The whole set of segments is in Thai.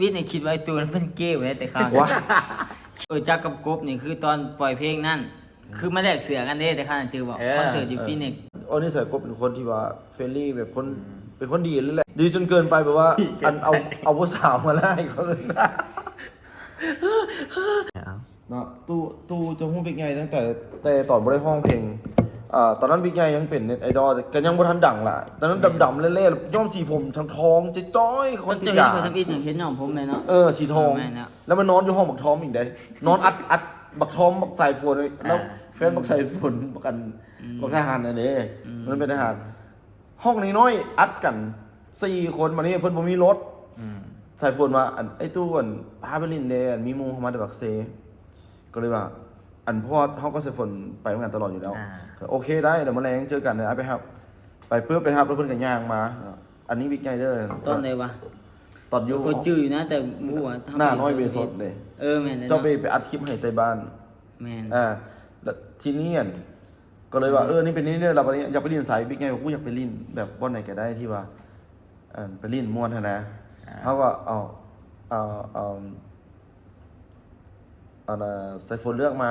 วิทย์เนี่ยคิดว่าไอ้ตัวนั้นเป็นเกย์ไว้แต่ข้าวว้า เออจักกับกบนี่คือตอนปล่อยเพลงนั่น คือมาแลกเสือกันเด้แต่ข้าวจือบอกเออ คอนเสิร์ตอยู่ฟินิกซ์อันนี้ใส่กบเป็นคนที่ว่าเฟรนลี่แบบคนเป็นคนดีเลยแหละ ดีจนเกินไปแบบว่า อันเอาเอาผู้สาวมาไล่เขาเลยนะเนาะตู้ตู้จงหูบิ๊กใหญ่ตั้งแต่แต่ตอนบริห้องเพลง อ่าตอนนั้นบิ๊กใหญ่ยังเป็นเน็ตไอดอลแต่ยังบ่ทันดังล่ะตอนนั้นดำๆเล่ๆย้อมสีผมทางทองจะจ้อยๆคนติดจะยาเห็นคนทำอิฐอย่างเห็นน้องผมเลยเนาะเออสีทอง แม่นแล้ว แล้วมันนอนอยู่ห้องบักทอมอีกได้นอนอัดอัดบักทอมบักใส่ฝนแล้วอ่า แฟนบักใส่ฝนบักกันบักทหารอันนี้มันเป็นทหาร ห้องนี้น้อยอัดกันสี่คนมานี่เพิ่นบ่มีรถ อืมใส่ฝนมาอันไอ้ตู้อันพาไปลินเดอันมีหมูเข้ามาแต่บักเซ ก็เลยว่า อันพ่อเขาก็ใส่ฝนไปเหมือนกันตลอดอยู่แล้ว อ่าก็โอเคได้เดี๋ยวมาแรงเจอกันเดี๋ยวเอาไปครับ ไปปุ๊บไปครับแล้วเพิ่นก็ย่างมา อันนี้บิ๊กไงเด้อต้นเลยวะตอนอยู่ก็จื้ออยู่นะแต่บู๊อะทำหน้าน้อยเบสดเลยเออแม่นเลยเจ้าไปเนาะไปอัดคลิปให้ใต้บ้าน แม่นอ่าแล้วทีนี้อันก็เลยว่าเออนี่เป็นนี่เนี่ยเราไปอยากไปเรียนสายบิ๊กไงบอกกูอยากไปเรียนแบบวันไหนก็ได้ที่ว่าอ่าไปเรียนม่วนหั้นนะเขาก็เอาเอาเอาเอาน่ะไซโฟนเลือกมา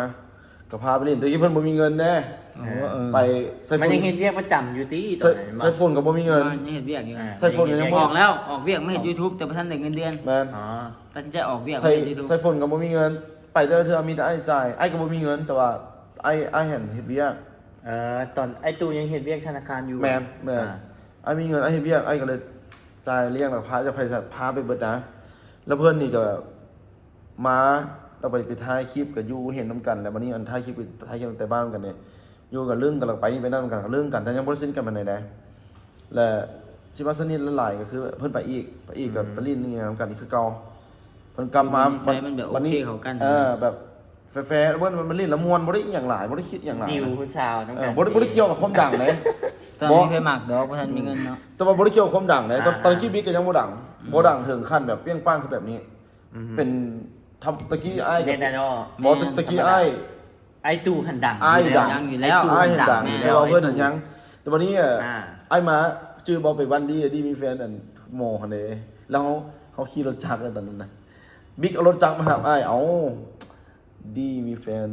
ก็พาไปเรียนแต่ยี่เพิ่นบ่มีเงินแน่โอ้โหเออไปไซโฟมันนยังเห็นเรียกประจำอยู่ที่ตไซอนนั้นไซโฟนก็บ่มีเงินยังเห็นเวียกอยู่อ่าใส่โฟนยังบ่ออกแล้วออกเวียกไม่เห็น YouTube แต่ประทันได้เงินเดือนแม่นอ๋อตัดสินใจออกเวียกไซไม่เห็น YouTube ไซโฟนก็บ่มีเงิน ไปแต่ละเทื่อมีแต่ไอ้จ่ายไอ้ก็บ่มีเงินแต่ว่าไอ้ไอ้เห็นเฮ็ดเวียกเออตอนไอ้ตูยังเห็นเรียกธนาคารอยู่แมนแมนอ่าไอ้มีเงินไอ้เฮ็ดเบี้ยไอ้ก็เลยจ่ายเลี้ยงแบบพาจะไปพาไปเบิดนะ แล้วเพื่อนนี่ก็มา เราไปไปถ่ายคลิปกับยูเห็นน้ำกัน แล้ววันนี้อันถ่ายคลิปไปถ่ายคลิปแต่บ้านกันเนี่ยยูกับเรื่องกันเราไปนี่ไปนั่นกันกับเรื่องกันแต่ยังบ่ได้สนิทกันปานใดนะและที่ว่าสนิทละลายก็คือ เพิ่นไปอีกไปอีกกับไปลินนี่ไงน้ำกันนี่คือเก่าเพิ่นกลับมานิสัยมันแบบโอเคเข้ากันเออแบบแฟร์ๆเพิ่นมันเล่นละมวนบ่ได้อหย่างหลายบ่ได้คิดอหย่างหลายดิวผู้สาวน้องเอกัอนบ่ได้บ่ได้เกี่ยวกับความดังเลยตอนบ่นี้เคยหมักดอกประทันมีเงินเนาะแต่ว่าบริเกียวความดังเลยตอนอ่าตอนกี้บิ๊กก็ยังบ่ดังบ่ดังถึงขั้นแบบเปรี้ยงป้างคือแบบนี้ เป็น ทำตะกี้ไอ้ายเน็ตไอดอลบ่ตะตะกี้ไอ้าย ไอ้ตูหันดังอ้ายดังยัง อยู่แล้วไอ้ายเห็นดังแม่แต่ว่าเพิ่นหันยัง แต่วันนี้อะอ่า ไอ้ายมาชื่อบ่ไปวันดีอะดีมีแฟนอันโมคันเด้แล้วเขาเขาขี่รถจักรกันตอนนั้นนะบิ๊กเอารถจักรมาหาอ้ายเอาดีมีแฟน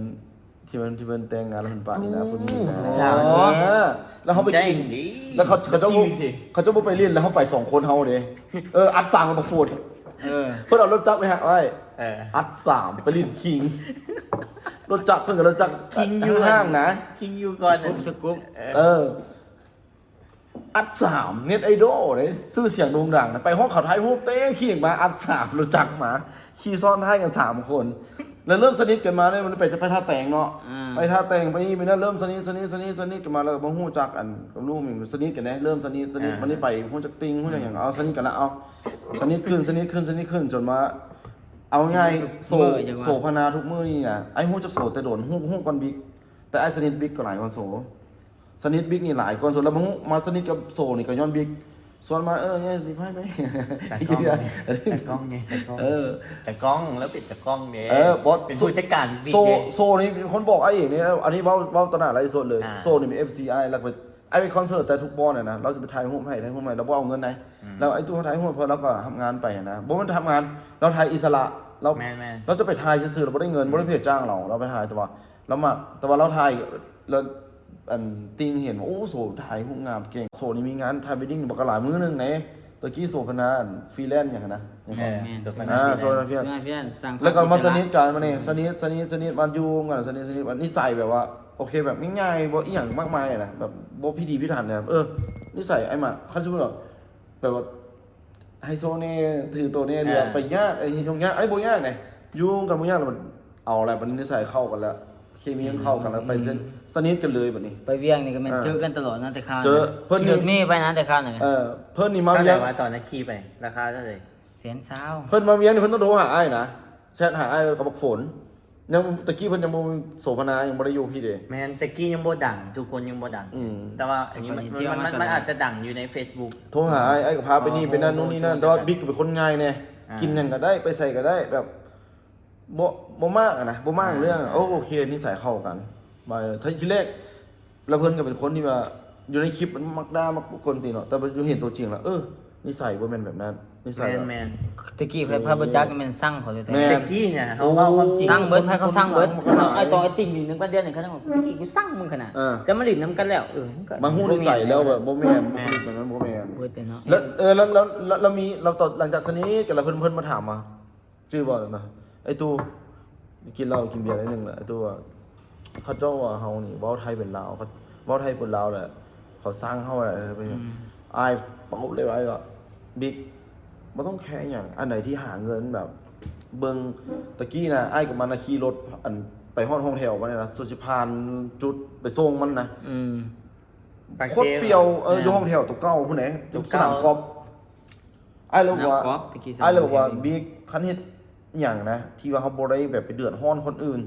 ที่มันที่มันแต่งงานแล้วมันปะนี่นะคนนี้นะสาวเออแล้วเขาไปกินได้ดิแล้วเขาเขาจะจิ้มสิ เขาจะบ่ไปเรียนแล้วเขาไปสองคนเขาเด้เอออัดสั่งมาประฟูดเออ เพื่อนเอารถจักรไปฮะไว้ เออ อัดสามไปลินคิงรถจักรเพื่อนกับรถจักรคิงอยู่ห้างๆนะ คิงยูก่อนสกุ๊ปสกุ๊ปเออ อัดสามเน็ตไอดอลเลยซื้อเสียงโด่งดังนะไปห้องเขาไทยฮู้เต้งขี่มาอัดสามรถจักรมา ขี่ซ้อนท้ายกันสามคน แล้วเริ่มสนิทกันมาเนี่ยมันไปจะไปท่าแต่งเนาะอ่าไปท่าแต่งไปนี่ไปนั่นเริ่มสนิทสนิทสนิทสนิทกันมาแล้วมาฮู้จักอันกับลูกอย่างสนิทกันนะเริ่มสนิทสนิทมันนี่ไปฮู้จักติงฮู้จักอย่างเอาสนิทกันแล้วเอาสนิทขึ้นสนิทขึ้นสนิทขึ้นจนมา เอาง่ายโซมือจังวะ โซพนาทุกมือนี่ไงไอ้ฮู้จักโซแต่โดนฮู้ฮู้ก่อนบิ๊กแต่ไอ้สนิทบิ๊กก็หลายกว่าโซสนิทบิ๊กนี่หลายคนโซแล้วมาฮู้มาสนิทกับโซนี่ก็ย้อนบิ๊กส่วนมาเออเนี่ยดีไปไหมแต่กล้องไงแต่กล้องไงแต่กล้องเออ แต่กล้องแล้วปิดแต่กล้องเนี่ยเออบอส เป็นผู้จัดการบิ๊กโซเนี่ย โซนี่เป็นคนบอกไอ้เองเนี่ยอันนี้เว้าเว้าตอนหน้าไรโซเลย อ่า โซนี่เป็น FCI แล้วก็ไป ไอ้ไปคอนเสิร์ตแต่ทุกบอลเนี่ยนะเราจะไปถ่ายรูปให้ถ่ายรูปให้เราบ่เอาเงินไหนแล้วไอ้ตัวถ่ายรูปพอเราก็ทำงานไปนะบ่มันทำงานเราถ่ายอิสระเราแม่นแม่นเราจะไปถ่ายซื่อๆเราไม่ได้เงินไม่ได้เพจจ้างเราเราไปถ่ายแต่ว่าเรามาแต่ว่าเราถ่ายแล้วอันติงเห็นว่าโอ้โซถ่ายรูปงามเก่งโซนี่มีงานถ่ายวีดิ้งบักกะหลายมื้อหนึงไหนตะกี้โซพนาอันฟรีแลนซ์อย่างนั้นนะอย่าง เอนั้นอสุดยอดอ่านะโซนเพียเพื่อนเพื่อนสั่งแล้วก็มาสนิทกันมาเนี่ยสนิทสนิทสนิทมันอยู่กันสนิทสนิทมันนิสัยแบบว่าโอเคแบบง่ายๆบ่อีหยังมากมายอะนะแบบบ่พิธีพิถันเนี่ยเออนิสัยไอ้หมาคันสมมุติว่าแบบว่าไฮโซเน่ถือตัวเน่เรือไปยากไอ้เฮ็ดยงยากไอ้บ่ยากไงยุ่งกันบ่ยากแล้วมันเอาอะไรมันนิสัยเข้ากันแล้วเคมีมันเข้ากันแล้วไปเส้นสนิทกันเลยแบบนี้ ไปเวียงนี่ก็แมันอ่าเจอกันตลอดนะแต่ข้าวเจอเพิ่นนี่เพิ่นมีไปนะแต่ข้าวหน่อยเออเพิ่นนี่มาเท่าไหเวียร่งว่าตอนนั้นขี่ไป ราคาเท่าไหร่ เสียนเศร้าเพิ่นมาเวียงนี่เพิ่นต้องโทรหาไอ้นะแชทหาไอ้กับบักฝนยังตะกี้เพิ่นยังบ่โสภณายังบ่ได้อยู่พี่เด้ แมนแต่กี้ยังบ่ดัง ทุกคนยังบ่ดัง อืม แต่ว่าอันนี้มันมันมันมันอาจจะดังอยู่ใน Facebook โทรหาไอ้ไอ้ก็พาไปนี่อ๋อไปนั่นนู่นนี่นั่นโทรแต่ว่าจัดบิ๊กก็เป็นคนง่ายแน่อ่ากิ กินหยังก็ได้ไปใส่ก็ได้แบบบ่บ่มากอะนะบ่มากเรื่องโอ้โอเคนิสัยเข้ากันไปถ้าทีแรกแล้วเพิ่นก็เป็นคนที่ว่าอยู่ในคลิปมันมักด่ามักกวนตีนเนาะแต่พออยู่เห็นตัวจริงแล้วเออ นิสัยบ่แม่นแบบนั้นนิสัแมยนแบบแมนตะกี้ไผพระบ่จักก็แม่นสั่งเขาเลยแม่ตะกี้เนี่ยเขาว่าความจริงสั่งเบิดไผเขาสั่งเบิดสั่งมาขนาดไอ้ตองไอ้ติ่งนี่นึงประเด็นนึงเขาต้องบอกตะกี้กูสั่งมึงขนาดเออแต่มาลิ้นนํกันแล้วเออมันก็มาฮู้นิสัยแล้วแบบบ่แม่นบ่ผลิตแบบนั้นบ่แม่นเบิดแต่เนาะแล้วเออแล้วแล้วแล้วแล้วมีเราตอนหลังจากสนี้กันแล้วเพิ่นเพิ่นมาถามมาชื่อบ่นะไอ้ตู้กินเหล้ากินเบียร์ได้หนึงแหละไอ้ตู้ว่าเขาเจ้าว่าเฮานี่เว้าไทยเป็นลาวเขาเว้าไทยเป็นลาวแหละเขาสร้างเฮาแหละไปอายเป่าเลยว่าไอ้ก็ บิ๊กบ่ต้องแค่หยังอันไหนที่หาเงินแบบ เบิ่งตะกี้น่ะอ้ายกับมันน่ะขี่รถอันไปฮอดห้องแถวมาเนี่ยนะสุสิพานจุดไปส่งมันนะอืมปากโคซตรเปรียวเอออยู่ห้องแถวตัวเก้าผู้ไหนตัวสเก้านามกอล์ฟไอ้เลยบอกว่าน้ำกอล์ฟตะกี้สนามไอ้เลยบอกว่าแข่งบิ๊กคันเฮ็ดอหย่างนะ ที่ว่าเขาบ่ได้แบบไปเดือดร้อนคนอื่น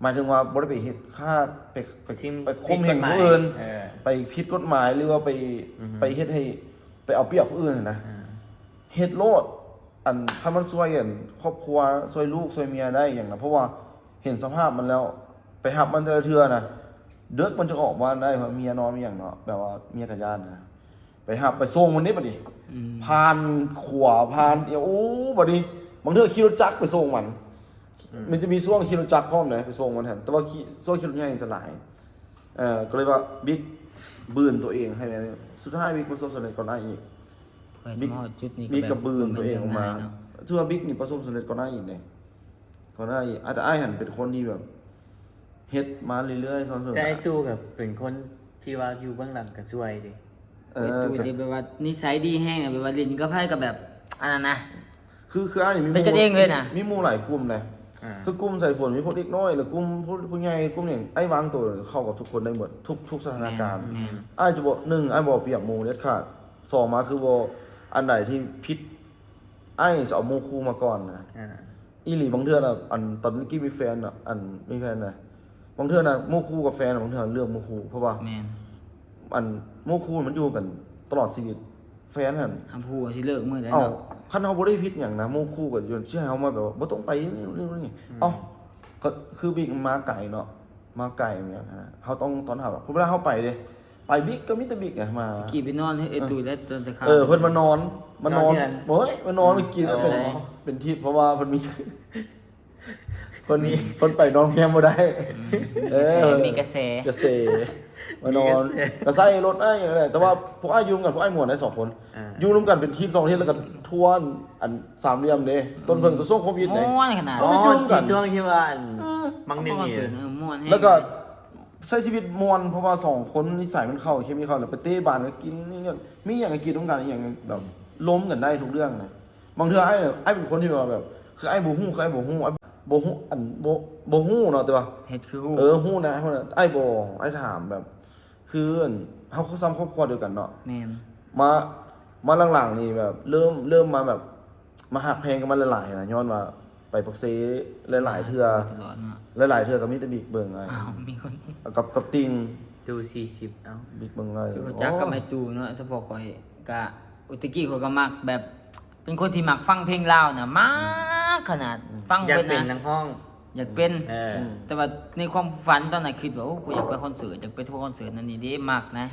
หมายถึงว่าบ่ได้ไปเฮ็ดค่าไปไปทิมไปข่มเหงผู้อื่น เออ ไปผิดกฎหมายหรือว่าไปอือฮึไปเฮ็ดให้ไปเอาเปรียบผู้อื่นน่ะนะอ่า เฮ็ดโลด อันถ้ามันช่วยอันครอบครัวช่วยลูกช่วยเมียได้อย่างนะเพราะว่าเห็นสภาพมันแล้วไปหับมันแต่ละเทื่อนะเด็กมันจะออกมาได้เพราะเมียนอนมีอย่างเนาะแบบว่าเมียกับญาตินะไปหับไปส่งมันนี่บัดนี้อืมผ่านขวาผ่านเดี๋ยวโอ้บัดนี้บางเทื่อขี่รถจักรไปส่งมัน มันจะมีช่วงขี่รถจักรพร้อมเลยไปส่งมันแทนแต่ว่าขี่ช่วงขี่รถใหญ่จะหลายเออก็เลยว่าบิ๊กบืนตัวเองให้แม่นี่สุดท้ายบิ๊กประสบสำเร็จก่อนหน้าอีก เปิดสมอจุดนี้บิ๊กแกับบืนตัวเองออกมาเนาะชื่อว่าบิ๊กนี่ประสบสำเร็จก่อนหน้าอีกเนี่ยก่อนหน้าอีกอาจจะไอ้ายหันเป็นคนที่แบบเฮ็ดมาเรื่อยๆซ้อนๆแต่ไอ้ตู้กับเป็นคนที่ว่าอยู่เบื้องหลังก็ช่วยดิเอไอ้อตู้นี่แบบว่านิสัยดีแห้งอะแบบว่าลิ้นก็ไผกับแบบอันนั้นนะ คือคือไอ้ายนี่มีเป็นกันเองเลยนะ มีหมู่หลายกลุ่มเลย อ่าคือกลุ่มใส่ฝนมีพวกเด็กน้อยหรือกลุ่มผู้ผู้ใหญ่กลุ่มอย่างไอ้วางตัวเข้ากับทุกคนได้หมดทุกทุกสถานการณ์แม่น ไอ้ายจะบอกหนึ่งไอ้ายบอกเปรียบหมูเด็ดขาดสองมาคือบอก อันไหนที่พิษไอ้ายจะเอาหมูคู่มาก่อนนะอ่าอีหลีบางเทื่อน่ะอันตอนนี้กี้มีแฟนอะอันมีแฟนนะบางเทื่อน่ะหมูคู่กับแฟนอะบางเทื่อเลือกหมูคู่เพราะว่าแม่นอันหมูคู่มันอยู่กันตลอดชีวิตแฟนหั่นอำพูดสิเลิกมื้อใดเอ้าเนาะคันเฮาบ่ได้ผิดหยังนะหมู่คู่กับยนเชื่อเฮามาแบบว่าบ่ต้องไปนี่นี่นี่เอ้าก็คือบิ๊กมาไกลเนาะมาไกลเหมือนกันนะเฮาต้องตอนเฮาอะเวลาเฮาไปเด้ ไปบิ๊กก็มีแต่บิ๊กไงมา กี่ไปนอนให้ไอ้ตู้แล้วตอนจะเข้าเออเพิ่นมานอนมานอนโอ้ยมานอนมากินเป็นเป็นทิพย์เพราะว่าเพิ่นมีเพิ่นมีเพิ่นไปนอนแคมบ่ได้ เออมีกระแส กระเซมานอนก็ใส่รถอ้ายอย่างไรแต่ว่าพวกอ้ายอยุ่งกันพวกอ้ายหมวนได้สองคนอ่า อยู่ร่วมกันเป็นทีมสองทีมแล้วกันทวนอันสามเหลี่ยมเด้ต้นเพิ่งตัวโซ่โควิดเลยม่วนขนาดเขาอ๋อไปยุ่งกันที่ช่วงที่ว่าอันเออมังหนึ่งคอนนี่เสิร์ตเออม่วนห้งแล้วก็ ใช้ชีวิตมวนเพราะว่าสองคนนิสัยมันเข้าเคมีเข้าแล้วไปเต้บานก็กินนี่เนี่ยมีอย่างก็กินร่วมกันอีกอย่างแบบล้มกันได้ทุกเรื่องนะบางเทื่อไอ้ไอ้เป็นคนที่แบบว่าแบบคือไอ้บ่ฮู้คือไอ้บ่ฮู้ไอ้บ่ฮู้อันบ่บ่ฮู้เนาะแต่ว่าเฮ็ดคือฮู้เออฮู้นะฮู้นะไอ้บ่ไอ้ถามแบบ คืออันเฮาเขาซ้ำครอบครัวเดียวกันเนาะแม่นมามาหลังๆนี่แบบ เริ่มเริ่มมาแบบมาหักเพลงกันมาหลายๆนะย้อนว่า ไปปักเซหลายๆเทื่อตลอดเนาะหลายๆเทื่อก็มีแต่บิ๊กเบิ่งไงอ้าวมีคนกับกับติงดูสี่สิบเอ้าบิ๊กเบิ่งไงคือเขาจักกับไอ้ตู้เนาะเฉพาะข่อยก็อุตกี้ข่อยก็มักแบบเป็นคนที่มักฟังเพลงลาวน่ะมากขนาดฟังอยากเพิ่นเป็นนะทั้งห้อง อยากเป็นเออแต่ว่าในความฝันตอนนั้นคิดว่าโอ้กูอยากไปคอนเสิร์ตอยากไปทัวร์คอนเสิร์ตนั่นนี่เด้มากนะ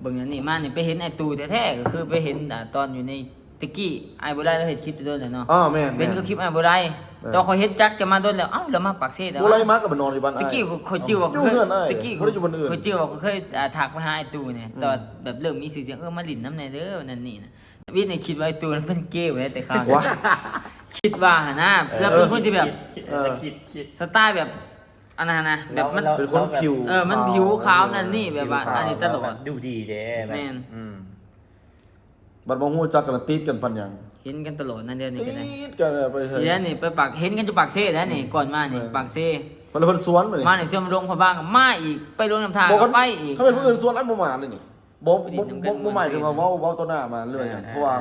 เบิ่งอันนี้มานี่ไปเห็นไอ้ตูแท้ๆก็คือไปเห็นอ่าตอนอยู่ในตะกี้ไอ้บ่ได้แล้วเห็นคลิปโดนแล้วเนาะอ้าวแม่นเป็แม่นนก็คลิปไอ้บ่ได้ต อนเขาเฮ็ดจักจะมาโดนแล้วเอ้าแล้วมาปักเสดแล้วบ่ไรมากกับนอนอยู่บ้านตะกี้ข่อยชื่อว่าอยู่เคยเฮือนอ้ายตะกี้บ่ได้อยู่บ้านอื่นข่อยชื่อว่าเคยอ่าทักไปหาไอ้ตูเนี่ยตอนแบบเริ่มมีชื่อเสียงเออมาลิ้นน้ำในเด้อนั่นนี่นะวิทย์นี่คิดว่าไอ้ตูนั้นเป็นเกย์ไว้แต่คราวนั้นวะคิดว่าหั่นนะแล้วเป็นคนที่แบบคิดเออ คิดคิด สไตล์แบบอันนั้นนะแบบมันเราเป็นคนผิวเออมันผิวขาวนั่นนี่แบบว่าผิวขาวอันนี้ ตลอดดูดีเด้แบบแม่น อืม บัดบ่ฮู้จักกันติดกันปันหยัง เห็นกันตลอดนั่นเดียวนี่ติก็ได้ดกันไปเถเดี๋ยวอะนี่ไปปากเห็นกันอยู่ปากเซ่แล้วนี่ก่อนมานี่ปากเซ่คนละคนสวนมานี่มาในเชื่อมโรงพยาบาลกับมาอีกไปโรงน้ำทางบอกก็กันไปอีก เขาเป็นผู้อื่นสวนไอ้บ่มาเลยนี่บ่ไปดิบ่นำกันบ่บ่หมายถึงว่าเว้าเว้าต่อหน้ามาเรื่อยหยังเพราะว่า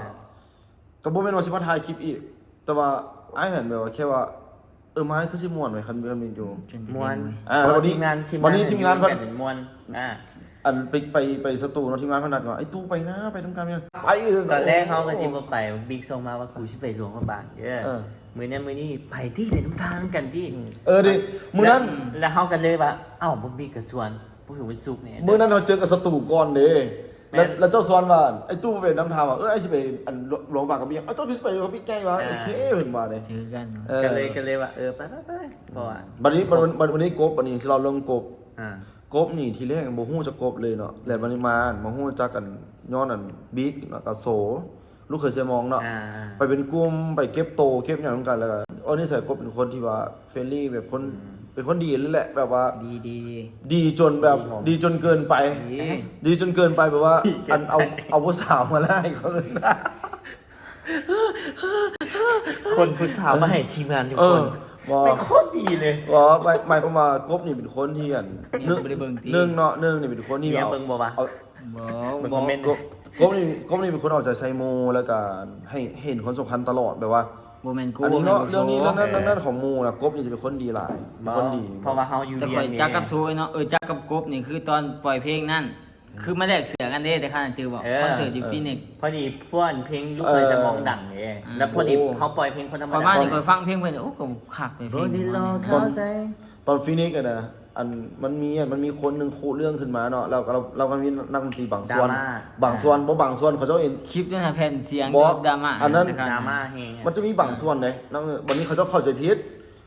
ก็บ่แม่นว่าสิมาถ่ายคลิปอีก แต่ว่าไอ้ายเห็นแบบว่าแค่ว่าเออไม้คือสิม่วนไว้คันมันมีอยู่ มวนอ่าแล้ววันนี้ทีมงานทีมวันนี้ทีมงานเพิ่นเป็นมวนอ่า อันไปไปไปสตูเนาะทีมงานเขานัดว่าไอ้ตู้ไปนะไปทำการเนี่ยไปเตอนแรกเขาก็สิบ่ไปบิ๊กส่งมาว่ากูสิไปหลวงพระบางเด้อเออ มื้อนี้มื้อนี้ไปที่เป็นน้ำทางกันที่เออดิมื้อนั้น แล้วแล้วเขากันเลยว่าเอ้าบ่บิ๊กกับชวนบ่ถือวันศุกร์เนี่ยมื้อนั้นเราเจอกับสตูก่อนเด้ม่แล้วนแล้วเจ้าสอนว่าไอ้ตู้เป็นน้ำทางว่าเออไอ้สิไปอันหลวงบางกับพี่ยังเอ้าเจ้าสิไปกับพี่แก้วะอ่า โอเคเห็นมาเนี่ยถือกันออก็เลยก็เลยว่าเออไปไปไปเพราะว่าวันนี้วันวันวันนี้กบวันนี้ที่เราลงกบ อ่า กบนี่ทีแรกบ่ฮู้จะกบเลยเนาะแล้ววันนี้มามาฮู้จักกันย้อนอันบิ๊กเนาะกับโส ลูกเคยเสยมองเนาะอ่าไปเป็นกลุ่มไปเก็บโตเก็บอย่างนั้นกันแล้วก็เออนี่ใส่กบเป็นคนที่ว่าเฟรนลี่แบบคนเป็นคนดีเลยแหละแบบว่า ดีดีดีจนแบบดีผมดีจนเกินไป ดี ดีจนเกินไปแบบว่าดีเกินไปอันเอาเอาผู้สาวมาไล่เขาเลยนะคนผู้สาวมาให้ทีมงานทุกเอคอน บอกเป็นโคตรดีเลยบอกหมายหมายความว่ากบนี่เป็นคนที่อันเรื่องบ่ได้เบิ่งติเนื่องเนาะเนื่องนี่เป็นคนที่เมียเอาเบิ่งบ่วะ เอา บ่เบิ่งบ่คอมเมนต์ กบกบนี่กบนี่เป็นคนเอาใจใส่โมแล้วก็ให้เห็นคนสำคัญตลอดแบบว่าบ่แม่นกูอันนี้เนาะบ่แม่เรื่องนี้โซเรื่องนั้นเรื่องนั้นของโมนะกบนี่จะเป็นคนดีหลายเป็นคนดี เพราะว่าเฮาอยู่แต่เรีข่ยอยนนี่จักกับโซยเนาะเออจักกับกบนี่คือตอนปล่อยเพลงนั่น คือมาแลกเสือกันเด้แต่ข้าจือบอกคอนเสิร์ตอยู่ฟินิกซ์พอดีพวกเพลงลูกเคยจะมองดังเลยแล้วพอดีเขาปล่อยเพลงคนธรรมข่อยดามานี่ข่อยฟังเพลงเพิ่นโอ้ก็คักไปเพลโอ้งดีรอนี้เท้าใส่ ตอนฟินิกส์อะนะอันมันมีอะมันมีคนหนึ่งคูเรื่องขึ้นมาเนาะเราเราเราก็มีนักดนตรีบางส่วนบางส่วนบ่บางส่วนเขาเจ้าเอง คลิปด้วยนะแผ่นเสียงบอสดราม่าอันนั้นะครับดราม่าเฮงมันจะมีบางส่วนเลยนักวันนี้เขาเจ้าเข้าใจผิด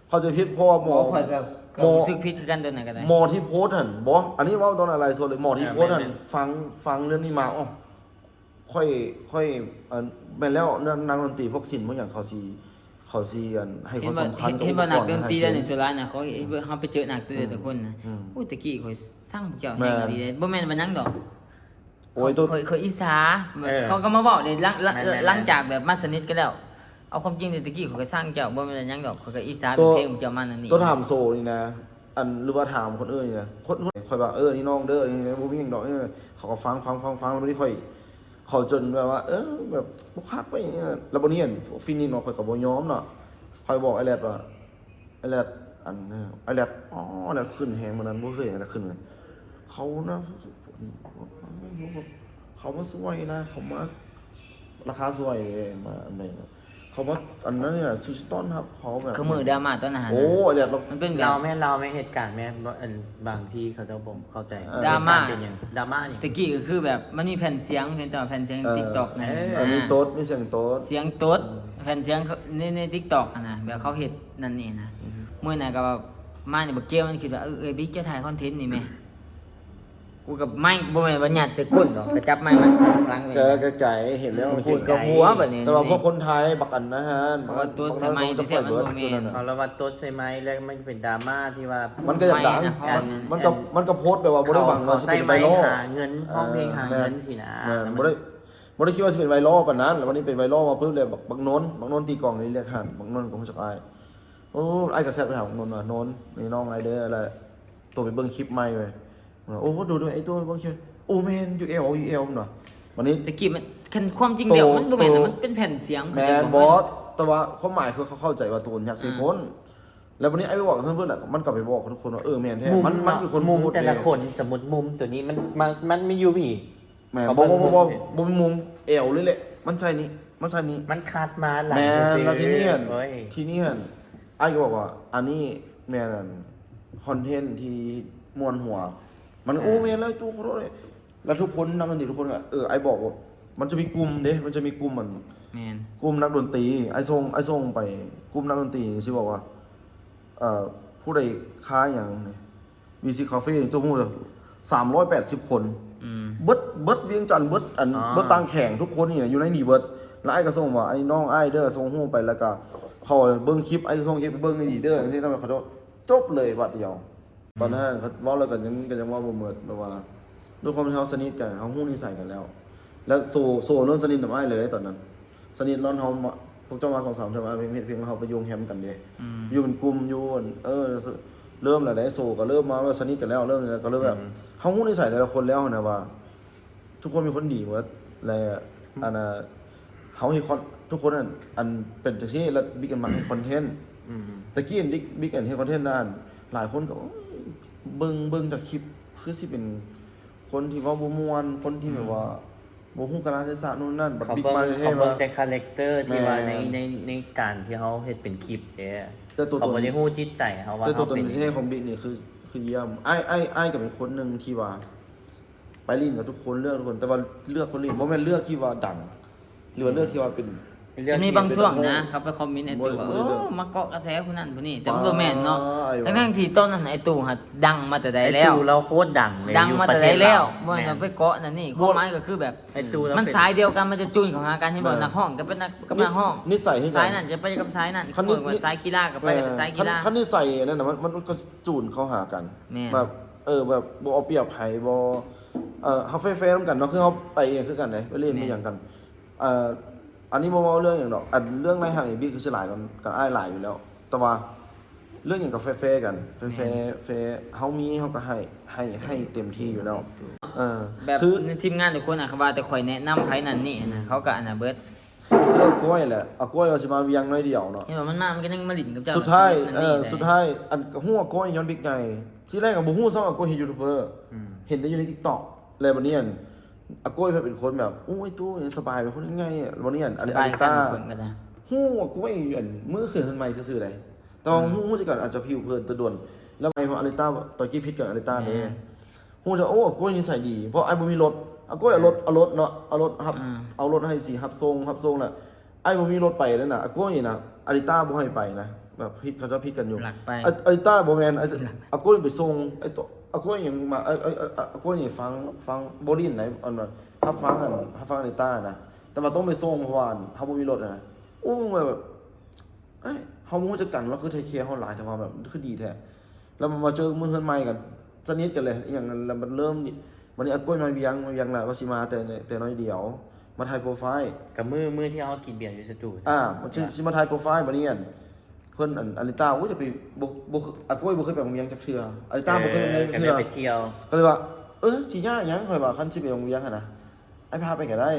เข้าใจผิดเพราะว่าหมบ่อข่อยก็ ก็หมอรู้สึกผิดคือกันเด้อนั่นก็ได้ หมอที่โพสต์หันบออันนี้เว่าตอนอะไรส่วนเลยหมอที่โพสต์หันฟังฟังเรื่องนี้มาอ๋อค่อยค่อยอันแม่นแล้วนักดนตรีพวกศิลป์พวกอย่างเขาสีเขาสีอันให้คเห็วานมว่าสำคัญเห็นว่านักดนตรีได้ในอุปกสุราษฎร์น่ะเขาเห็นว่าเขาไปเจอนักดนตรีแต่คนน่ะอืมอุ้ยตะกี้ข่อยสร้างพวกเจ้าแม่แฮงดีเลยบ่แม่นว่าหยังดอกโอ้ยตัวข่อยข่อยอีสาเขาก็มาเว้าได้หลังหลังแม่นๆ หลังจากแบบมาสนิทกันแล้ว เอาความจริงในตะกี้ข่อยก็สร้างเจ้าบ่แม่นว่าหยังดอกข่อยก็อีสาตัเป็นวเพลงของเจ้ามานั่นนี่ตัวถามโซนี่นะ อันหรือว่าถามคนอื่นนี่นะคนคนคอยว่าเออนี่น้องเด้อนี่บ่มีหยังดอกนี่เขาก็ฟังฟังฟังฟังแล้วบ่ได้ค่อยเขาจนแบบว่า เออแบบบ่คักไปอย่างเงี้ยแล้วบ่นี้อันพวกฟินนี่เนาะข่อยก็บ่ยอมเนาะข่อยบอกไอ้แรดว่าไอ้แรดอันเออไอ้แรดอ๋อไอ้แรดขึ้นแฮงมื้อนั้นบ่เคยเห็นไอ้แรดขึ้นเลยเขานะเขามาสวยนะเขามาราคาสวยเลยมาอันไหนนะ เขามาอันนั้นเนี่ยซูชิต้นครับเขาแบบคือมือดราม่าตอนนั้นโอ้ไอ้แรดเรามันเป็นแบเราบ แม่เราไม่เหตุการณ์แม่อันบางที่เขาจะบอกเข้าใจเออ ดราม่าเป็นอย่างดราม่าอย่าง ตะกี้ก็คือแบบมันมีแผ่นเสียงเห็นแต่ว่าแผ่นเสียง TikTok นะเอออันนี้โต๊ดมีเสียงโต๊ด เสียงโต๊ดแผ่นเสียงเขาในใน TikTok อะนะแบบเขาเฮ็ดนั่นนี่นะมื้อนั้นก็แบบมานี่บ่เกี่ยวมันคิดว่าเออเอ้ยบิ๊กจะถ่ายคอนเทนต์นี่แม่ กูกับไม้บ่แม่นว่าหยัดใส่ก้นดอกแต่จับไม้มันใส่ข้างหลังไว้แกแกไก่เห็นแล้วพูดกับหัวแบบนี้แต่ว่าพวกคนไทยบักอันนะฮะเพราะว่าตัวสมัยจะปล่อยเบิร์ดที่ตัวเทียบมันบ่แม่นนั้นเขาน่ะแล้วว่าโต๊ดใช่ไหมแล้วมันเป็นดราม่าที่ว่ามันก็อยากดังไม่นะเพราะมันมันก็มันก็โพสต์แบบว่าบ่ได้หวังว่าเขาจะใส่เป็นไม้ไวรัลหาเงินห้องเพลงหาเงินสินะแม่นบ่ได้บ่ได้คิดว่าจะเป็นไวรัลปานนั้นแล้ววันนี้เป็นไวรัลมาปุ๊บเลยบักบักโนนบักโนนตีกลองนี่เรียกหันบักโนนก็ฮู้จักอ้ายโอ้อ้ายก็แซ่บไปหาบักโนนว่าโนนนี่น้องอ้ายเด้ออะไรตัวไปเบิ่งคลิปใหม่เว้ย โอ้ดูด้วยไอ้ตัวเบิ่งคลิปโอ้แม่นยูเอลยูเอลมันว่ะวันนี้ ตะกี้มันคันความจริงแล้วโตมันบ่แม่นโตนะมันเป็นแผ่นเสียงแมนบอสแต่ว่าความหมายคือเขาเข้าใจว่าตูนอยากซื้อพ้นแล้ววันนี้ไอ้ไปบอกกับเพื่อนๆแหละมันกลับไปบอกทุกคนว่าเออแมนแท้มุมมันมันคือคนมุมพูดแต่ละเองคนสมมติมุมตัวนี้มันมันมันไม่อยู่พี่แมนเขาบอกเบิ่บอกงบอกมุมบอกมุมเอวเลยแหละมันใช่นี้มันใช่นี้มันคัดมาหลังแมนซื้อแล้วที่นี่เห็นเว้ยที่นี่เห็นไอ้ก็บอกว่า อันนี้แมนอันคอนเทนต์ที่มวนหัว มันโอ้แมนแล้วไอ้ตู้เขาเลยแล้วทุกคนนักดนตรีทุกคนอะเออไอ้บอกว่ามันจะมีกลุ่มเด้มันจะมีกลุ่มมันแม่นกลุ่มนักดนตรี ไอ้ทรงไอ้ทรงไปกลุ่มนักดนตรีสิบอกว่าเอ่อผู้ใดค้าอย่างวีซีคาเฟ่ตัวมูสามร้อยแปดสิบคนอืมเบิดเบิดเวียงจันทน์เบิดอันอ๋อเบิดตังแข่งทุกคนนี่อยู่ในนี่เบิดแล้วไอ้ก็ส่งว่าไอ้น้องไอ้เด้อส่งหู้ไปแล้วก็เขาเบิ้งคลิปไอ้ส่งคลิปไปเบิ้งในดีเด้อที่ทำให้เขาโทษจบเลยบัดเดียว ตอนนั้นเขาเว่าแล้วกันยังก็ยังเว่าบ่เมิดแบบว่าด้วยความที่เขาสนิทกันเขาหู้นิสัยกันแล้ว แล้วโซโซนนสนิทกับไอ้เลยตอนนั้น สนิทร้อนเขามาพวกเจ้ามาสองสามเท่ไหร่เพียงเพียงเขาไปโยงแฮมกันเดีอืมอยู่เป็นกลุ่มอยู่เออ เริ่มแล้วได้โซก็เริ่มมาว่าสนิทกันแล้วเริ่มแล้วก็เริ่มแบบเขาหู้นิสัยแต่ละคนแล้วนะว่า ทุกคนมีคนดีหมดอะไรอะอันน่ะเขาให้คนทุกคนอันอันเป็นจากที่แล้วบิ๊กกันมาให้คอนเทนต์ตะกี้บิ๊กบิ๊กกันให้คอนเทนต์นั่นหลายคนก็ เบิ่งเบิ่งจากคลิปคือสิเป็นคนที่เว่าบ่ม่วนคนที่แบบว่าบ่ฮู้กาลเทศะนู่นนั่นบัดเขาบิ๊กเบิ่งมาเท่เขาๆเบิ่มางแต่คาแรคเตอร์ที่ว่าในแม่ในในการที่เขาเฮ็ดเป็นคลิปเด้แต่ตัวตนเขาบ่ได้ฮู้จิตใจเขาว่าแต่ตัวเขาตนเป็นเท่ของบิ๊กนี่คือคือเยี่ยมไอ้ไอ้ไอ้ก็เป็นคนหนึงที่ว่า ไปลิ้นกับทุกคนเลือกทุกคนแต่ว่าเลือกคนลิ้นบ่แม่นเลือกที่ว่าดัง หรือว่าเลือกที่ว่าเป็น เรื่องจะมีที่บางช่วงนะเขาไปคอมเมนต์ไอ้ตู่ว่าบ่โอ้ได้เลือกมาเกาะกระแสคนนั้นคนนี้แต่มันก็แม่นเนาะไอ้วะ ทั้งๆที่ต้นนั้นไอ้ตู่หัดดังมาแต่ใดไอ้แล้ว ตู่เราโคตรดังเลยดังมาอยู่ปแต่ระใดเทศแล้วเราเมื่อแม่เรานไปเกาะนั่นนี่ความหมายก็คือแบบ ไอ้ตู่เรามันเป็นสายเดียวกันมันจะจุนของหากันที่บอกนักห้องก็เป็นนักกับนักห้องนิสัยให้กัสายนั่นจะไปกับสายนั่นคันคนี้นว่าสายกีฬาก็ไปกับสายกีฬาคันนี้ใส่นั่นน่ะมันมันก็จูนเข้าหากันแม่น แบบเออแบบบ่เอาเปรียบไผบ่เอ่อเฮาแฟร์ๆนำกันเนาะคือเฮาไปเองคือกันเลยไปเล่นแม่นมีหยังกันเอ่อ อันนี้บ่เว้าเรื่องหยังดอกอันเรื่องในห้างนี่บี้คือสิหลายกันกันอ้ายหลายอยู่แล้ว แต่ว่าเรื่องหยังก็แฟร์ๆกันแฟร์ๆแฟร์เฮามีเฮาก็ให้ให้ให้เต็มที่อยู่แล้วเออแบบคือในทีมงานทุกคนอะเขาว่าแต่ข่อยแนะนำไผนั่นนี่นะเขาก็อันน่ะเบิดเรื่องกล้วยแหละเอากล้วยเอาสิมาเวียงน้อยเดียวเนาะเห็นว่ามันมามันก็ยังมาหลินกับเจ้าสุดท้ายนั่นเอนี่อแหละสุดท้ายอันหัวก้อยย้อนบิ๊กไงที่แรกกับบูฮู้ซ่องอาก้อยเห็นยูทูบเบอร์อืมเห็นแต่อยู่ในทิกตอกเลยวันนี้อัน อาก้อยเป็นคนแบบโอ้ยตู้เนี่ยสบายเป็นคนยังไงอะวันนี้อันอันสนี้บาอายริกันต้าทุกคนก็ได้ฮู้อาก้อยอันมือขืนทันใหม่ซื่อๆเลยตอนฮู้ฮู้จะกันอาจจะผิวเพลินแตะด่วนแล้วไงเพราะอาริต้าตอนกี้พิษกับอาริต้าเนี่ยฮู้จะโอ้อาก้อยนิสัยดี เพราะไอ้บ่มีรถอาก้อยเอารถเอารถเนาะเอารถฮับอ่าเอารถให้สิฮับทรงฮับทรงน่ะไอ้บ่มีรถไปแล้วน่ะอาก้อยน่ะอาริต้าบ่ให้ไปนะแบบพิษเขาจะพิษกันอยู่หลักไปอะอาริต้าบอแมนไอ้อากุ้ยไปส่งไอ้ตัว อากุ้ยยังมาไอ้ไอ้ไอ้อากุ้ยนี่ฟังฟังบอดี้ไหนอันนั้นถ้าฟังอันถ้าฟังอาริต้านะ แต่ว่าต้องไปส่งเพราะว่าเขาบ่มีรถอะนะโอ้ยแบบเอ้ยเขามูจะกันแล้วคือเทคแคร์เขาหลายแต่ว่าแบบคือดีแท้แล้วมันมาเจอมือเฮือนใหม่กันสนิทกันเลยอหย่างนั้นแล้วมันเริ่มนี่วันนี้อากุ้ยมาเวียงมาเวียงแหละว่าสิมาแต่ในแต่น้อยเดียว มาถ่ายโปรไฟล์กับมือมือที่เขากินเบียร์อยู่สตูอ่ามันชื่อชิมาทายโปรไฟล์บันนี้อัน เพิ่นอันอาริต้าโอ้ยจะไปบุกบุกอากุ้ยบุกขึ้นไปโรงเรียนจักเทื่ออาริต้าบุกขึ้นไปโรงเรียนจักันกเทื่อไปเที่ยว ก็เลยว่า เออสิยากหยังข่อยว่าคันสิไปโรงเรียนหั่นน่ะไอ้พาไปก็ได้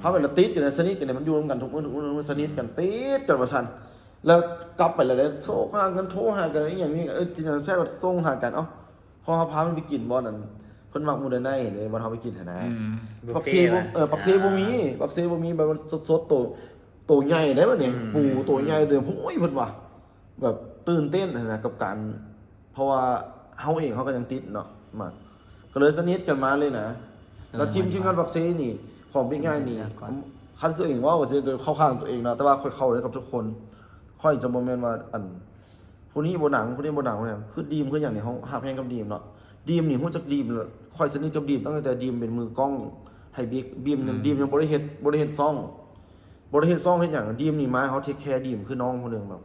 พาไปแล้วติดกันนะสนิทกันเนี่ยมันอยู่ร่วมกันทุกมื้อทุกมื้อทุกมื้อสนิทกันติดกันว่าซั่นแล้วกลับไปแล้วเนี่ยโทรหากันโทรหากันอหย่างนี้เออจริงๆแซ่บส่งหากันเอ้าพอเขาพามันไปกินบ่นั่นเพิ่นมักหมูเดนไนเห็นเลยบ่เฮาไปกินหั่นนะอืมปักเซบ่เออปักเซบ่มีปักเซบ่มีแบบมันสดๆโต โตใหญ่ได้บ่เนี่ยปูโตใหญ่เด้อโอ้ยเพิ่นว่าแบบตื่นเต้นนะกับการ เพราะว่าเฮาเองเขาก็ยังติดเนาะมากก็เลยสนิทกันมาเลยนะแล้วทีมทีมงานปักเซนี่ ของบิ๊กง่ายนี่คันตัวเองว่าว่าจะโดยเข้าข้างตัวเองนะแต่ว่าค่อยเข้าเลยกับทุกคน ค่อยจะบ่แม่นว่าอันผู้นี้บ่หนังผู้นี้บ่หนังเนี่ยคือดีมคืออย่างนี้เฮาหาแพงกับดีมเนาะดีมนี่ฮู้จักดีมแล้วค่อยสนิทกับดีมตั้งแต่ดีมเป็นมือกล้องให้บิ๊กบีมยังดีมยังบ่ได้เฮ็ดบ่ได้เฮ็ดซ่อง บ่ได้เฮ็ดซ่องเฮ็ดหยังดีมนี่มาให้เฮาเทคแคร์ดีมคือน้องคนหนึงแบบ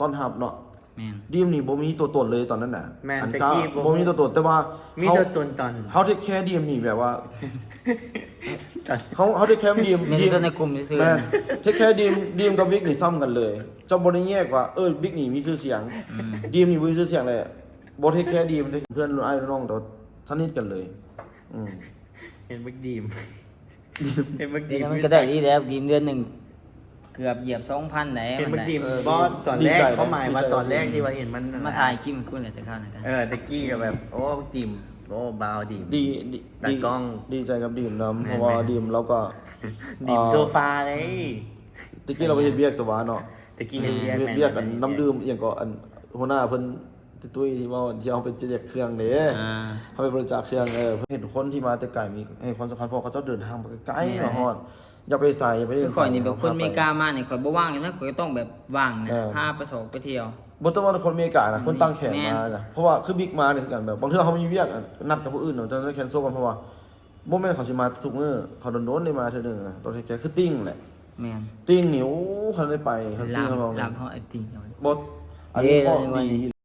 ต้อนรับเนาะแม่นดีมนี่บ่มีตัวตนเลยตอนนั้นน่ะแม่นอันแต่ก้ากี้บ่ บ่มีตัวตนแต่ว่ามีเฮาตัวตนตอนเฮาเทคแคร์ดีมนี่แบบว่าตอนเขาเขาเทคแคร์ดีมแม่นดีมตัวในกลุ่มซื่อๆแม่นนะเทคแคร์ดีมดีมกับบิ๊กนี่ซ้ำกันเลยเจ้าบ่ได้แยกว่าเออบิ๊กนี่มีชื่อเสียงดีมนี่บ่มีชื่อเสียงเลยบ่เทคแคร์ดีมเพื่อนรุ่นอ้ายรุ่นน้องแต่ว่าสนิทกันเลย อืมเห็นบักดีม เห็นบักเดี๋ดียวมมันก็ได้ดีแล้วดีมเดือนหนึ่งเกือบเหยียบ2,000ได้เห็นมับันกได้ดีมเออบอสตอนดีแรกใจเขาหมายว่าดีใจตอนแรกที่ว่าเห็นมันมาถ่ายคลิปมันคุณเลยแต่ข้าวหนะกันเออตะกี้ก็แบบโอ้บักดีมโอ้บาวดีมดีดีตากล้องดีใจกับดีมนํแม่นเพราะว่าแม่น ดีมเราก็ดีมโซฟาเลยตะกี้เราไปเฮ็ดเวียกตัวว่าเนาะตะกี้เห็นเฮ็ดเวียกอันน้ำดื่มอหย่างก็อันหัวหน้าเพิ่น ตุ้ยที่ว่าที่เอาไปแจกเครื่องเด้อ่า เขาไปบริจาคเครื่องเออเห็นคนที่มาแต่ไกลมีให้ความสำคัญเพราะเขาเจ้าเดินทางมาไกลนี่ๆแหละมาฮอดอย่าไปใส่อย่าไปคือข่อยนี่แบบคนพาเมไปกามานี่ข่อยบ่ว่างนะข่อยก็ต้องแบบว่างนะเออ พาไปถกไปเที่ยวบ่ต้องว่าคนอเมริกานะคนตั้งแขนแม่น มานะเพราะว่าคือบิ๊กมาเนี่ยคือกันแบบบางเทื่อเขามีเวียกอะนัดกับผู้อื่นเนาะจะได้แคนเซิลกันเพราะว่าบ่แม่นเขาสิมาทุกมื้อเขาโดนๆได้มาเทื่อหนึงนะตัวแท้ๆคือติ้งแหละแม่นติ้งนี่โอ้เขาได้ไปเขาลาติ้งมเขาบอกลามเฮาไอ้ติ่งเอาไว้บ่อันนี้ข้อเด้ดี